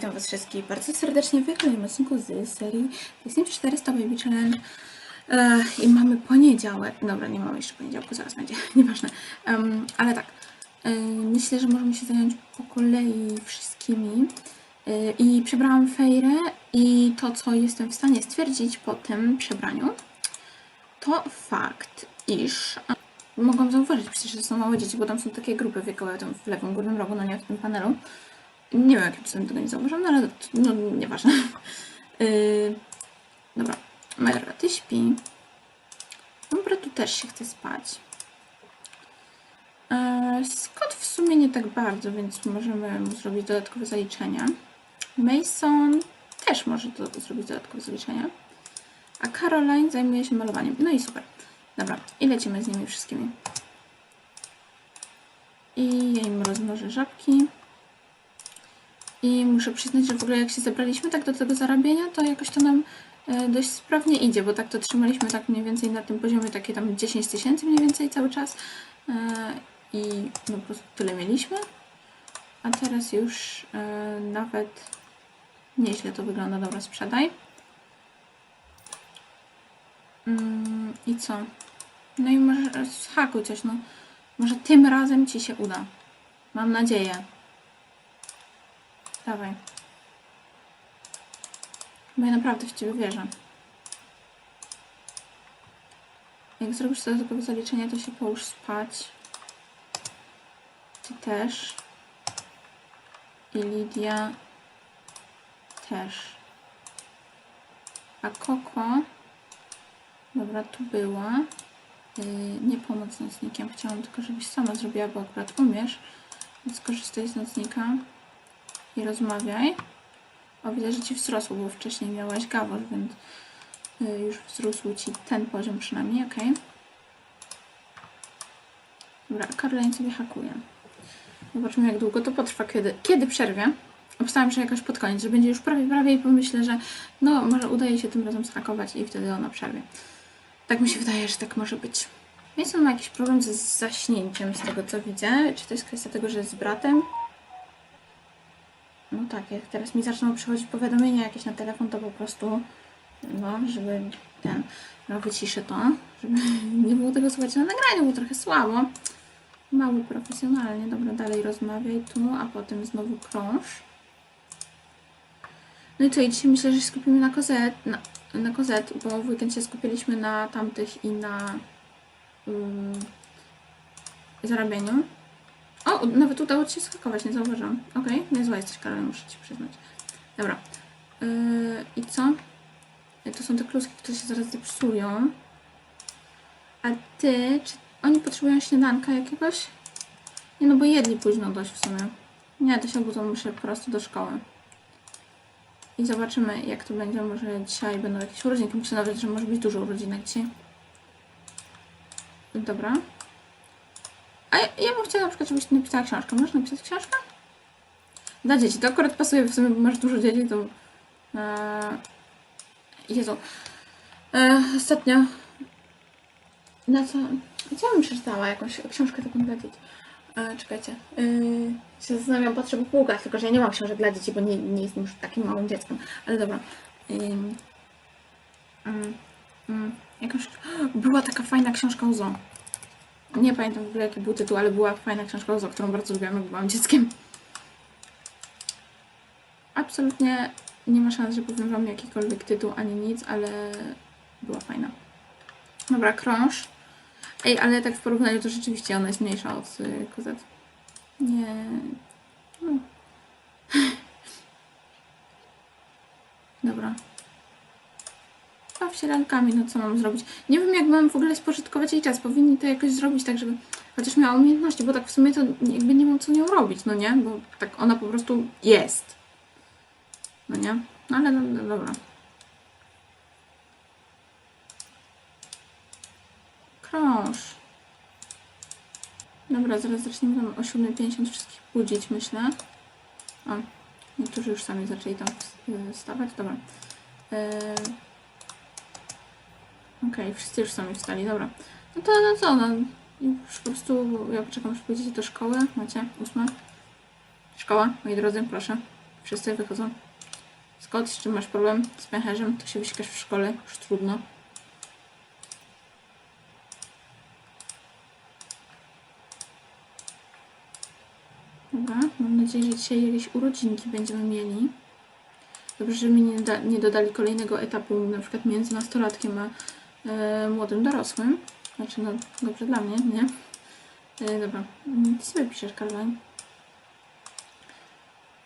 Witam was wszystkich bardzo serdecznie w kolejnym odcinku z serii Disney 400 Baby Challenge. E, I mamy poniedziałek. Dobra, nie mamy jeszcze poniedziałku, zaraz będzie, nieważne. Em, ale tak, e, myślę, że możemy się zająć po kolei wszystkimi. E, I przebrałam Fejrę i to, co jestem w stanie stwierdzić po tym przebraniu, to fakt, iż mogłam zauważyć przecież, że są małe dzieci, bo tam są takie grupy wiekowe tam w lewym górnym rogu, no nie w tym panelu. Nie wiem, jakim cudem tego nie zauważyłam, no ale no, nieważne. Yy, dobra, Majora, ty śpi. Dobra, tu też się chce spać. Yy, Scott w sumie nie tak bardzo, więc możemy mu zrobić dodatkowe zaliczenia. Mason też może do, zrobić dodatkowe zaliczenia. A Caroline zajmuje się malowaniem. No i super. Dobra, i lecimy z nimi wszystkimi. I ja im rozmnożę żabki. I muszę przyznać, że w ogóle jak się zebraliśmy tak do tego zarabiania, to jakoś to nam e, dość sprawnie idzie, bo tak to trzymaliśmy tak mniej więcej na tym poziomie, takie tam 10 tysięcy mniej więcej cały czas. E, I no po prostu tyle mieliśmy. A teraz już e, nawet nieźle to wygląda. Dobra, sprzedaj. Mm, I co? No i może zhakuj coś, no. Może tym razem Ci się uda. Mam nadzieję. Dawaj. Bo ja naprawdę w Ciebie wierzę. Jak zrobisz to dodatkowe zaliczenie, to się połóż spać. Ty też. I Lidia też. A Koko... Dobra, tu była. Yy, nie pomoc nocnikiem. Chciałam tylko, żebyś sama zrobiła, bo akurat umiesz. Więc skorzystaj z nocnika i rozmawiaj. O, widzę, że Ci wzrosło, bo wcześniej miałaś gawor, więc y, już wzrósł Ci ten poziom przynajmniej, ok. Dobra, Caroline sobie hakuje. Zobaczymy, jak długo to potrwa, kiedy, kiedy przerwie. Obstałam, że jakoś pod koniec, że będzie już prawie, prawie i pomyślę, że no, może udaje się tym razem zhakować i wtedy ona przerwie. Tak mi się wydaje, że tak może być. Mason ma jakiś problem ze zaśnięciem, z tego co widzę. Czy to jest kwestia tego, że jest z bratem? No tak, jak teraz mi zaczną przychodzić powiadomienia jakieś na telefon, to po prostu, no, żeby ten, no wyciszę to, żeby nie było tego słuchać na nagraniu, bo trochę słabo. Mały profesjonalnie, dobra, dalej rozmawiaj tu, a potem znowu krąż. No i co, i dzisiaj myślę, że się skupimy na kozet, na, na kozet, bo w weekend się skupiliśmy na tamtych i na ym, zarabianiu. Nawet udało Ci się skakować, nie zauważyłam. Okej, niezła jesteś, Karol, muszę Ci przyznać. Dobra. Yy, I co? Yy, To są te kluski, które się zaraz zepsują. A Ty, czy oni potrzebują śniadanka jakiegoś? Nie, no bo jedli późno dość w sumie. Nie, to się obudzą, muszę po prostu do szkoły. I zobaczymy, jak to będzie. Może dzisiaj będą jakieś urodzinki. Myślę nawet, że może być dużo urodzinek dzisiaj. Dobra. A ja, ja bym chciała na przykład, żebyś napisała książkę. Możesz napisać książkę? Dla dzieci. To akurat pasuje w sumie, bo masz dużo dzieci, to... Eee, Jezu. Eee, ostatnio... Na co... Co bym przeczytała? Jakąś książkę taką dla dzieci. Eee, czekajcie. Eee, się zastanawiam, tylko że ja nie mam książek dla dzieci, bo nie, nie jestem już takim małym dzieckiem. Ale dobra. Eee, jakąś... Była taka fajna książka o zoo. Nie pamiętam w ogóle jaki był tytuł, ale była fajna książka zoo, którą bardzo lubiłam, jak byłam dzieckiem. Absolutnie nie ma szans, że powiem wam jakikolwiek tytuł ani nic, ale była fajna. Dobra, krąż. Ej, ale tak w porównaniu to rzeczywiście ona jest mniejsza od y, kozet. Nie. No. Dobra. Baw się no co mam zrobić? Nie wiem, jak mam w ogóle spożytkować jej czas. Powinni to jakoś zrobić tak, żeby chociaż miała umiejętności, bo tak w sumie to jakby nie mam co nią robić, no nie? Bo tak ona po prostu jest. No nie? No ale no, no, dobra. Krąż. Dobra, zaraz zaczniemy tam o 7.50 wszystkich budzić, myślę. O, niektórzy już sami zaczęli tam y, wstawać. Dobra. Yy... Okej, wszyscy już sami wstali, dobra. No to no co, no już po prostu ja poczekam, aż pójdziecie do szkoły. Macie, ósma. Szkoła, moi drodzy, proszę. Wszyscy wychodzą. Scott, z czym masz problem? Z pęcherzem? To się wyśkasz w szkole, już trudno. Dobra, mam nadzieję, że dzisiaj jakieś urodzinki będziemy mieli. Dobrze, że mi nie, nie dodali kolejnego etapu, na przykład między nastolatkiem a e, młodym dorosłym. Znaczy, no, dobrze dla mnie, nie? E, dobra, Mm, ty sobie piszesz, Caroline.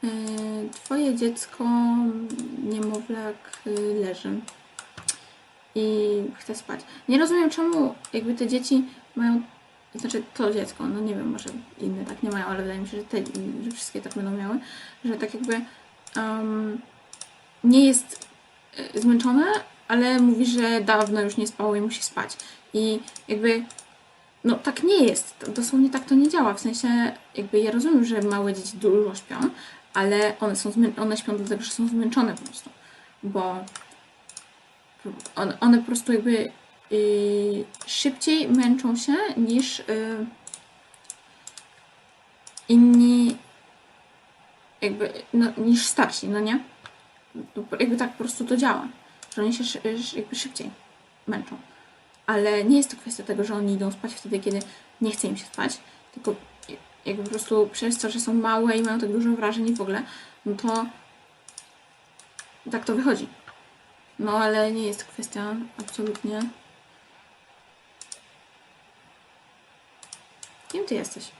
E, Twoje dziecko, niemowlak, y, leży i chce spać. Nie rozumiem, czemu jakby te dzieci mają, znaczy to dziecko, no nie wiem, może inne tak nie mają, ale wydaje mi się, że, te, że wszystkie tak będą miały, że tak jakby em, nie jest y, zmęczone, ale mówi, że dawno już nie spało i musi spać. I jakby no tak nie jest. Dosłownie tak to nie działa. W sensie jakby ja rozumiem, że małe dzieci dużo śpią, ale one są one śpią dlatego, że są zmęczone po prostu. Bo one, one po prostu jakby yy, szybciej męczą się niż yy, inni jakby no, niż starsi, no nie? Jakby tak po prostu to działa, że się jakby szybciej męczą ale nie jest to kwestia tego, że oni idą spać wtedy, kiedy nie chce im się spać, tylko jakby po prostu przez to, że są małe i mają tak dużo wrażeń w ogóle, no to tak to wychodzi. No ale nie jest to kwestia absolutnie. Kim ty jesteś?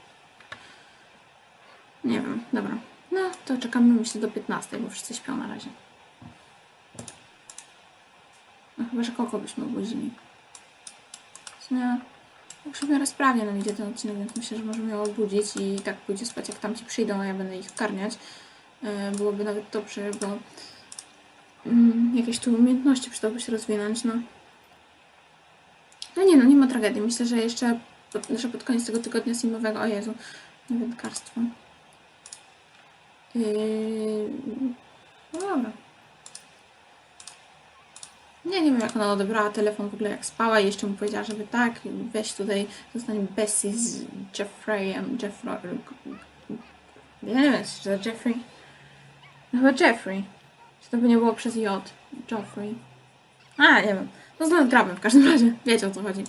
Nie wiem, dobra. No to czekamy myślę do 15, bo wszyscy śpią na razie. No chyba, że kogo byśmy obudzili. Tak się w miarę sprawnie nam idzie ten odcinek, więc myślę, że możemy ją obudzić i tak pójdzie spać, jak tamci przyjdą, a ja będę ich karmiać. E, Byłoby nawet dobrze, bo mm, jakieś tu umiejętności przydałoby się rozwinąć, no. No nie no, nie ma tragedii. Myślę, że jeszcze pod, że pod koniec tego tygodnia zimowego, o Jezu, nie wędkarstwo. Yy, no dobra. Nie, nie wiem jak ona odebrała telefon w ogóle jak spała i jeszcze mu powiedziała, żeby tak, weź tutaj, zostanie Bessie z Jeffreyem, Jeffrey, nie wiem, czy to Jeffrey, no chyba Jeffrey, czy to by nie było przez J, Joffrey, a nie wiem, no znów gramy w każdym razie, wiecie o co chodzi.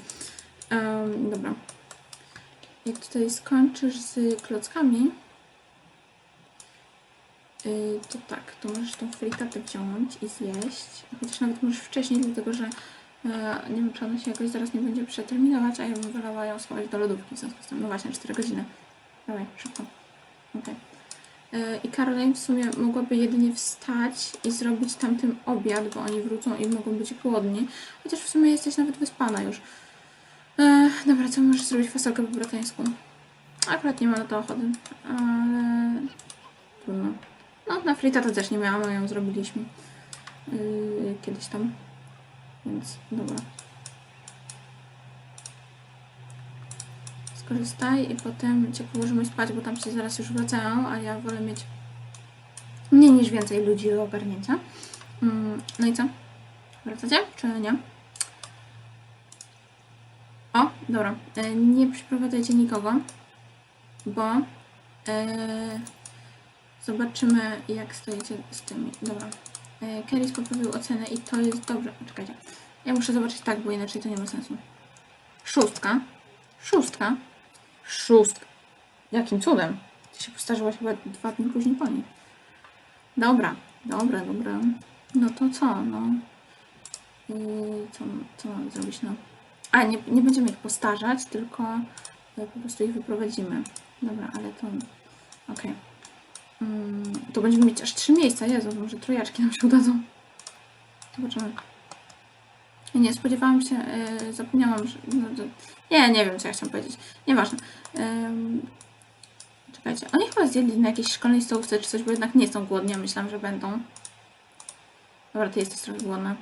Em, dobra, jak tutaj skończysz z klockami, to tak, to możesz tą fritatę wziąć i zjeść. Chociaż nawet możesz wcześniej, dlatego że e, nie wiem, czy ona się jakoś zaraz nie będzie przeterminować, a ja bym wolała ją schować do lodówki w związku z tym. No właśnie, 4 godziny. Dawaj, szybko. Okej. E, I Caroline w sumie mogłaby jedynie wstać i zrobić tamtym obiad, bo oni wrócą i mogą być głodni. Chociaż w sumie jesteś nawet wyspana już. Dobra, co możesz zrobić fasolkę po bratańsku? Akurat nie ma na to ochoty, ale trudno. No, na frita to też nie miałam, a ją zrobiliśmy yy, kiedyś tam. Więc dobra. Skorzystaj i potem cię położymy spać, bo tam się zaraz już wracają, a ja wolę mieć mniej niż więcej ludzi do ogarnięcia. Mm, no i co? Wracacie, czy nie? O, dobra. Yy, nie przyprowadzajcie nikogo, bo yy, Zobaczymy, jak stoicie z tymi. Dobra. E, Keris poprawił ocenę i to jest dobrze. Czekajcie. Ja muszę zobaczyć tak, bo inaczej to nie ma sensu. Szóstka. Szóstka. Szóstka. Jakim cudem? Ty się postarzyłaś chyba dwa dni później po niej. Dobra. Dobra, dobra. No to co? No. Yy, co, co mamy zrobić? No. A, nie, nie będziemy ich postarzać, tylko e, po prostu ich wyprowadzimy. Dobra, ale to... Okej. Mm, to będziemy mieć aż trzy miejsca. Jezu, może trojaczki nam się udadzą. Zobaczymy. Nie, spodziewałam się, yy, zapomniałam, że... No, nie, nie wiem, co ja chciałam powiedzieć. Nieważne. Ym, czekajcie, oni chyba zjedli na jakiejś szkolnej stołówce czy coś, bo jednak nie są głodni, a myślałam, że będą. Dobra, ty jesteś trochę głodna.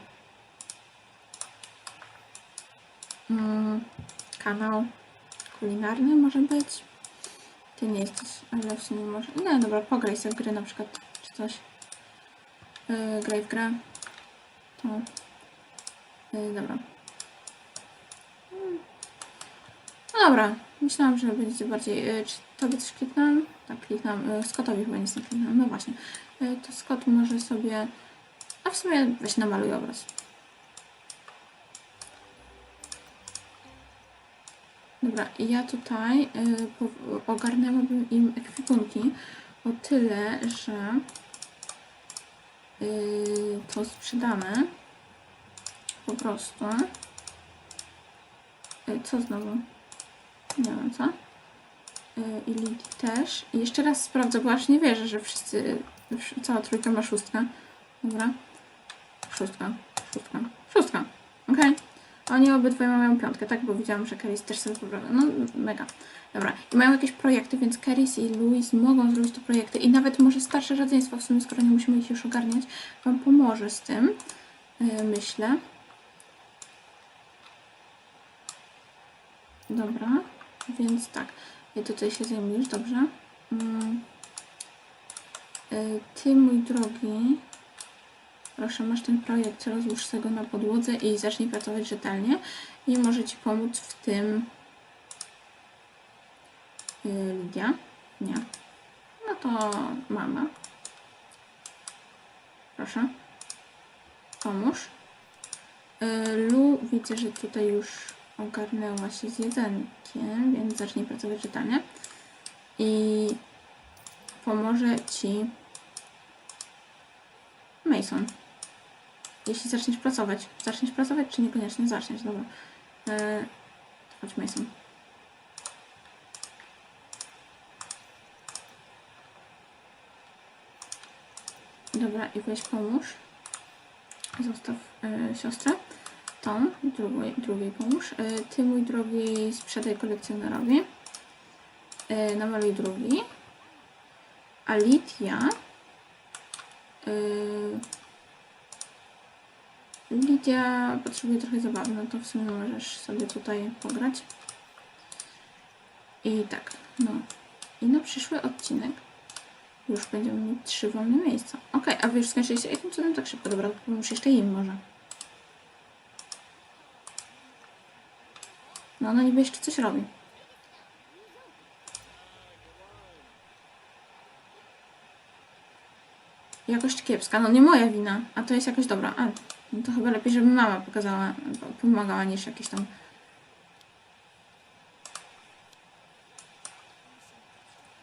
Mm, kanał kulinarny może być. Ty nie jesteś, ale w sumie może... Nie, dobra, pograj sobie w gry na przykład, czy coś. Yy, graj w grę. To. Yy, dobra. Mm. No dobra, myślałam, że będzie bardziej. y, Czy tobie coś kliknąłem? Tak, kliknąłem. y, Scottowi chyba nic nie kliknąłem. No właśnie. Y, To Scott może sobie. A w sumie weź namaluj obraz. Dobra, ja tutaj y, ogarnęłabym im ekwipunki o tyle, że y, to sprzedamy po prostu. Y, co znowu? Nie wiem co. Y, I Lidii też. I jeszcze raz sprawdzę, bo aż nie wierzę, że wszyscy, wsz- cała trójka ma szóstkę. Dobra. Szóstka, szóstka, szóstka. Okej. Oni obydwoje mają piątkę, tak? Bo widziałam, że Keris też sobie poprawia. No, mega. Dobra. I mają jakieś projekty, więc Keris i Louis mogą zrobić te projekty. I nawet może starsze rodzeństwo, w sumie, skoro nie musimy ich już ogarniać, Wam pomoże z tym. Yy, myślę. Dobra. Więc tak. I tutaj się zajmujesz, dobrze. Yy, Ty, mój drogi, Proszę, masz ten projekt, rozłóż sobie go na podłodze i zacznij pracować rzetelnie. I może Ci pomóc w tym yy, Lidia. Nie. No to mama. Proszę. Pomóż. Yy, Lu widzę, że tutaj już ogarnęła się z jedzenkiem, więc zacznij pracować rzetelnie. I pomoże Ci Mason. Jeśli zaczniesz pracować. Zaczniesz pracować, czy niekoniecznie zaczniesz? Dobra. Eee, chodź Mason. Dobra, i weź pomóż. Zostaw e, siostrę. Tą, drugiej, drugiej pomóż. E, ty, mój drogi, sprzedaj kolekcjonerowi. E, namaluj drugi. A Lidia... Lidia potrzebuje trochę zabawy, no to w sumie możesz sobie tutaj pograć. I tak, no. I na przyszły odcinek już będziemy mieć trzy wolne miejsca. Okej, a wy już skończyliście? Jakim cudem tak szybko? Dobra, pomóż jeszcze im może. No, no niby jeszcze coś robi. Jakość kiepska, no nie moja wina, a to jest jakoś dobra. A, no to chyba lepiej, żeby mama pokazała, pomagała niż jakieś tam.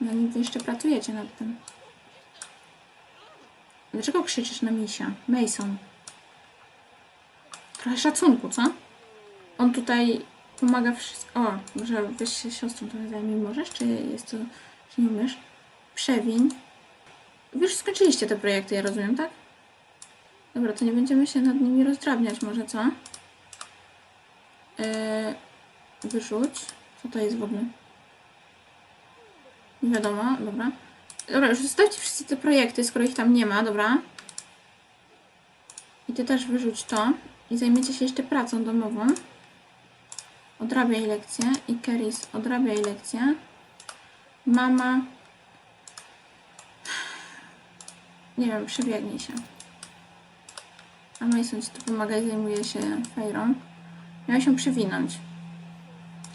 No niby jeszcze pracujecie nad tym. Dlaczego krzyczysz na misia? Mason. Trochę szacunku, co? On tutaj pomaga wszystko. O, może weź się siostrą trochę zajmij możesz? Czy jest to, czy nie umiesz? Przewiń. Wy już skończyliście te projekty, ja rozumiem, tak? Dobra, to nie będziemy się nad nimi rozdrabniać może, co? Yy, wyrzuć. Co to jest w ogóle? Nie wiadomo, dobra. Dobra, już zostawcie wszyscy te projekty, skoro ich tam nie ma, dobra? I ty też wyrzuć to. I zajmiecie się jeszcze pracą domową. Odrabiaj lekcję. I Keris odrabiaj lekcję. Mama... Nie wiem, przebiegnij się. A Mason ci tu pomaga i zajmuje się Fejrą. Miałeś się przewinąć.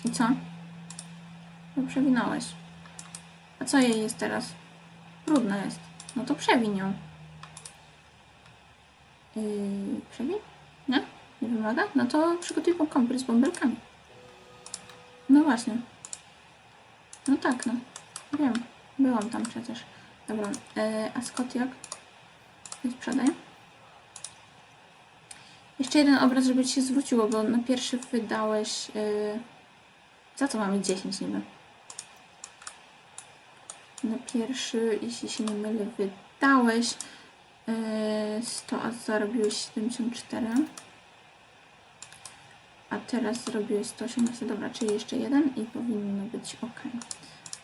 I co? No przewinąłeś. A co jej jest teraz? Brudna jest. No to przewiń ją. Yy, przewiń? Nie? Nie wymaga? No to przygotuj kąpiel z bąbelkami. No właśnie. No tak, no. Wiem. Byłam tam przecież. Dobra. Yy, a Scott jak? Sprzedaj. Jeszcze jeden obraz, żeby ci się zwróciło, bo na pierwszy wydałeś... Yy... Za co mamy 10 niby? Na pierwszy, jeśli się nie mylę, wydałeś yy, 100, a zarobiłeś 74. A teraz zrobiłeś 118. Dobra, czyli jeszcze jeden i powinno być ok.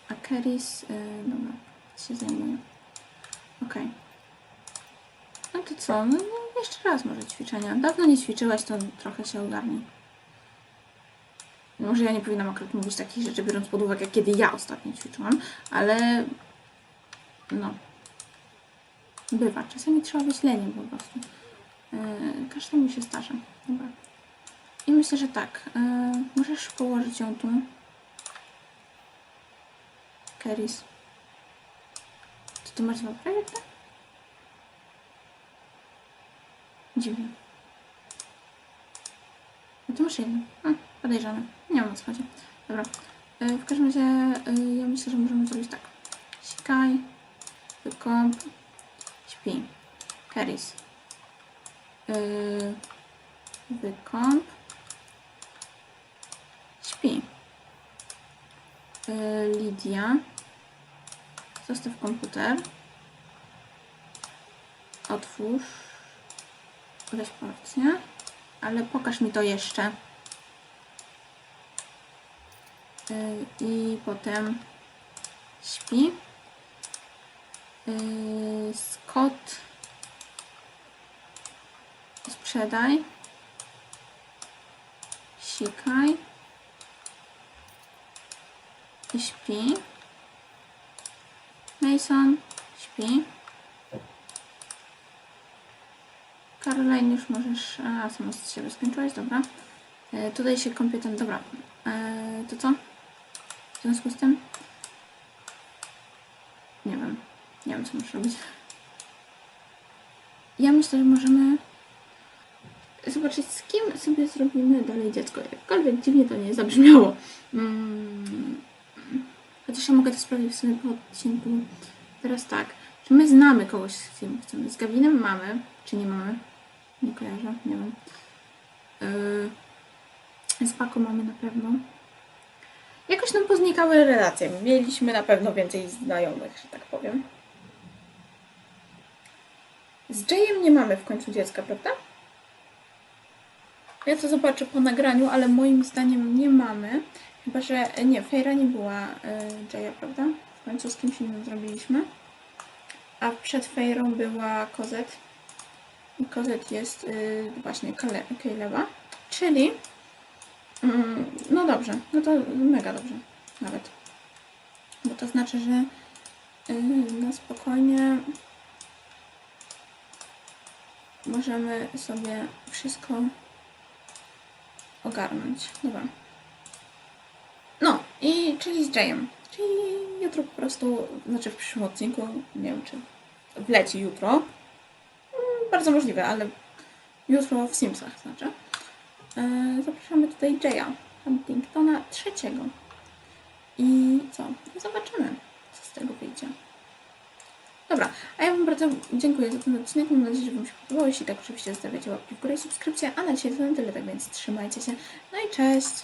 A Keris, yy, dobra, się zajmuje. Ok. No to co? No, no jeszcze raz może ćwiczenia. Dawno nie ćwiczyłaś, to trochę się ogarnie. Może ja nie powinnam akurat mówić takich rzeczy, biorąc pod uwagę, kiedy ja ostatnio ćwiczyłam, ale no. Bywa. Czasami trzeba być leniem po prostu. Yy, każdemu się zdarza. Dobra. I myślę, że tak. Yy, możesz położyć ją tu. Keris. Czy ty masz dwa projekty? Dziwnie. No to masz jeden. A, podejrzane. Nie wiem o co chodzi. Dobra. E, W każdym razie e, ja myślę, że możemy zrobić tak. Sikaj, wykąp, śpi. Keris. Yy, wykąp, śpi. Lidia. Zostaw komputer. Otwórz. Porcję. Ale pokaż mi to jeszcze. Yy, I potem śpi. Yy, Scott. Sprzedaj. Sikaj. I śpi. Mason śpi. Caroline już możesz... A, sama z siebie skończyłaś, dobra. E, tutaj się kąpie ten... Dobra. E, to co? W związku z tym? Nie wiem. Nie wiem, co muszę robić. Ja myślę, że możemy zobaczyć, z kim sobie zrobimy dalej dziecko. Jakkolwiek dziwnie to nie zabrzmiało. Mm. Chociaż ja mogę to sprawdzić w sumie po odcinku. Teraz tak. Czy my znamy kogoś, z kim chcemy? Z Gawinem mamy, czy nie mamy? Nie kojarzę, nie wiem. Yy, z Paką mamy na pewno. Jakoś nam poznikały relacje. Mieliśmy na pewno więcej znajomych, że tak powiem. Z Jayem nie mamy w końcu dziecka, prawda? Ja to zobaczę po nagraniu, ale moim zdaniem nie mamy. Chyba, że nie, Fejra nie była y, Jaya, prawda? W końcu z kimś innym zrobiliśmy. A przed Fejrą była Kozet. Kozet jest y, właśnie Caleba. Czyli mm, no dobrze, no to mega dobrze nawet. Bo to znaczy, że y, na spokojnie możemy sobie wszystko ogarnąć. Dobra. No, i czyli z Jayem. Czyli jutro po prostu, znaczy w przyszłym odcinku, nie wiem czy wleci jutro. Bardzo możliwe, ale jutro w Simsach znaczy. E, zapraszamy tutaj Jaya Huntingtona trzeciego. I co? Zobaczymy, co z tego wyjdzie. Dobra, a ja Wam bardzo dziękuję za ten odcinek. Mam nadzieję, że Wam się podobało. Jeśli tak, oczywiście zostawiacie łapki w górę i subskrypcję. A na dzisiaj to na tyle, tak więc trzymajcie się. No i cześć!